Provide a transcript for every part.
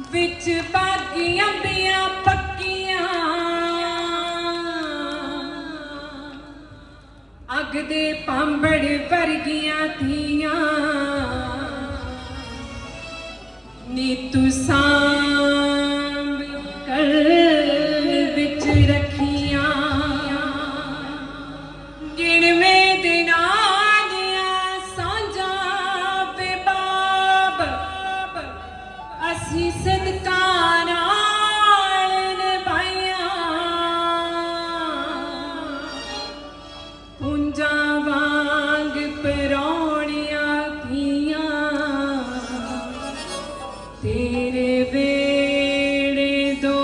ਵਿੱਚ ਬਾਗੀਆਂ ਬੀਆਂ ਪੱਕੀਆਂ। ਅੱਗ ਦੇ ਪਾਂਬੜ ਵਰਗੀਆਂ ਥੀਆਂ ਨੀ ਤੂੰ ਸਾਂਭ ਕਰ ਵਿੱਚ ਰੱਖੀਆਂ ਪੁੰਜਾਂ ਵਾਂਗ ਪਰੌਣੀਆਂ ਥੀਆਂ ਤੇਰੇ ਵੇੜੇ ਦੋ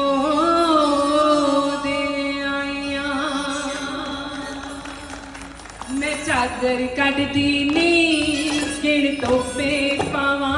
ਦੇ ਆਈਆਂ। ਮੈਂ ਚਾਦਰ ਕੱਢਦੀ ਨੀ ਕਿਣ ਤੋਪੇ ਪਾਵਾਂ।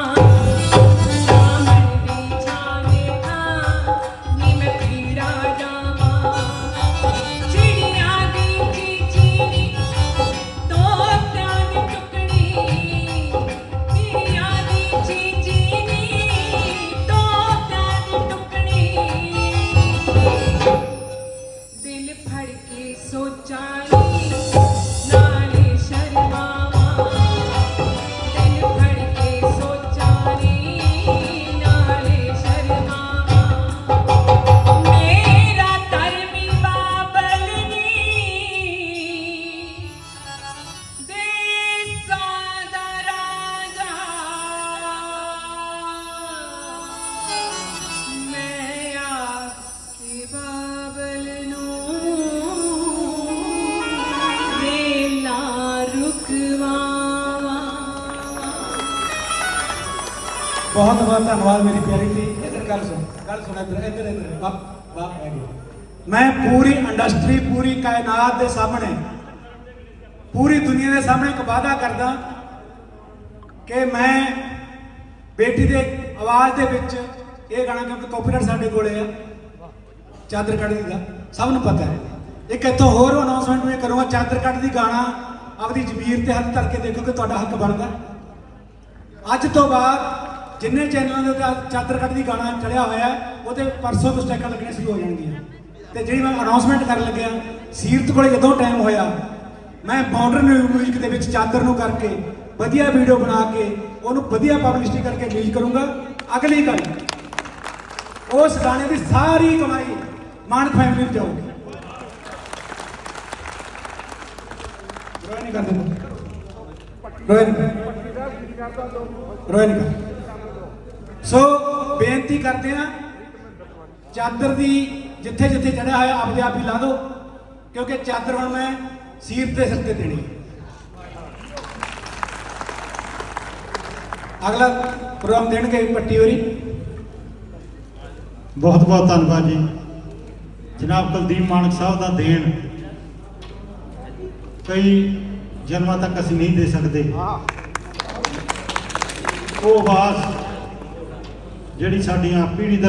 ਬਹੁਤ ਬਹੁਤ ਧੰਨਵਾਦ ਮੇਰੀ ਪਿਆਰੀ ਜੀ। ਇਧਰ ਗੱਲ ਸੁਣ ਗੱਲ ਸੁਣ ਇਧਰ ਇਧਰ ਇਧਰ। ਬਾਪ ਬਾਪ ਹੈ ਮੈਂ ਪੂਰੀ ਇੰਡਸਟਰੀ ਪੂਰੀ ਕਾਇਨਾਤ ਦੇ ਸਾਹਮਣੇ, ਪੂਰੀ ਦੁਨੀਆ ਦੇ ਸਾਹਮਣੇ ਇੱਕ ਵਾਅਦਾ ਕਰਦਾ ਕਿ ਮੈਂ ਬੇਟੀ ਦੇ ਆਵਾਜ਼ ਦੇ ਵਿੱਚ ਇਹ ਗਾਣਾ ਕਿਉਂਕਿ ਕਾਪੀਰਾਈਟ ਸਾਡੇ ਕੋਲੇ ਆ ਚਾਦਰ ਕੱਢ ਦੀ ਦਾ, ਸਭ ਨੂੰ ਪਤਾ ਹੈ। ਇੱਕ ਇੱਥੋਂ ਹੋਰ ਅਨਾਉਂਸਮੈਂਟ ਮੈਂ ਕਰੂੰਗਾ ਚਾਦਰ ਕੱਢ ਦੀ ਗਾਣਾ ਆਪਦੀ ਜ਼ਮੀਰ ਤੇ ਹੱਥ ਧਰ ਕੇ ਦੇਖੋ ਕਿ ਤੁਹਾਡਾ ਹੱਕ ਬਣਦਾ। ਅੱਜ ਤੋਂ ਬਾਅਦ ਜਿੰਨੇ ਚੈਨਲਾਂ ਦੇ ਉੱਤੇ ਚਾਦਰ ਕੱਟ ਦੀ ਗਾਣਾ ਚੜਿਆ ਹੋਇਆ, ਉਹਦੇ ਪਰਸੋਂ ਤੋਂ ਸਟੈਕਾਂ ਲੱਗਣੇ ਸ਼ੁਰੂ ਹੋ ਜਾਣਗੀਆਂ। ਤੇ ਜਿਹੜੀ ਮੈਂ ਅਨਾਉਂਸਮੈਂਟ ਕਰਨ ਲੱਗਿਆ, ਸੀਰਤ ਕੋਲੇ ਜਦੋਂ ਟਾਈਮ ਹੋਇਆ, ਮੈਂ ਮਾਡਰਨ ਮਿਊਜ਼ਿਕ ਦੇ ਵਿੱਚ ਚਾਦਰ ਨੂੰ ਕਰਕੇ ਵਧੀਆ ਵੀਡੀਓ ਬਣਾ ਕੇ ਉਹਨੂੰ ਵਧੀਆ ਪਬਲਿਸਿਟੀ ਕਰਕੇ ਰਿਲੀਜ਼ ਕਰੂੰਗਾ। ਅਗਲੀ ਗੱਲ ਉਸ ਗਾਣੇ ਦੀ ਸਾਰੀ ਕਮਾਈ ਮਾਨਕ ਫੈਮਿਲੀ ਨੂੰ ਜਾਊਗੀ। ਰੋਏ ਨਹੀਂ ਕਰਦੇ। ਰੋਏ ਨਹੀਂ। ਰੋਏ ਨਹੀਂ। ਕਰਦੇ ਸੋ ਬੇਨਤੀ ਕਰਦੇ ਆ ਚਾਦਰ ਦੀ ਜਿੱਥੇ ਜਿੱਥੇ ਚੜਿਆ ਹੋਇਆ, ਆਪਦੇ ਆਪ ਹੀ ਲਾ ਦਿਓ, ਕਿਉਂਕਿ ਚਾਦਰ ਹੁਣ ਮੈਂ ਸੀਰ ਤੇ ਸਿਰ ਤੇ ਦੇਣੀ ਅਗਲਾ ਪ੍ਰੋਗਰਾਮ ਦੇਣਗੇ ਪੱਟੀ ਹੋਰੀ। ਬਹੁਤ ਬਹੁਤ ਧੰਨਵਾਦ ਜੀ। ਜਨਾਬ ਕੁਲਦੀਪ ਮਾਨਕ ਸਾਹਿਬ ਦਾ ਦੇਣ ਕਈ ਜਨਮਾਂ ਤੱਕ ਅਸੀਂ ਨਹੀਂ ਦੇ ਸਕਦੇ। ਉਹ ਆਵਾਜ਼ ਜਿਹੜੀ ਸਾਡੀਆਂ ਪੀੜ੍ਹੀ ਦਰ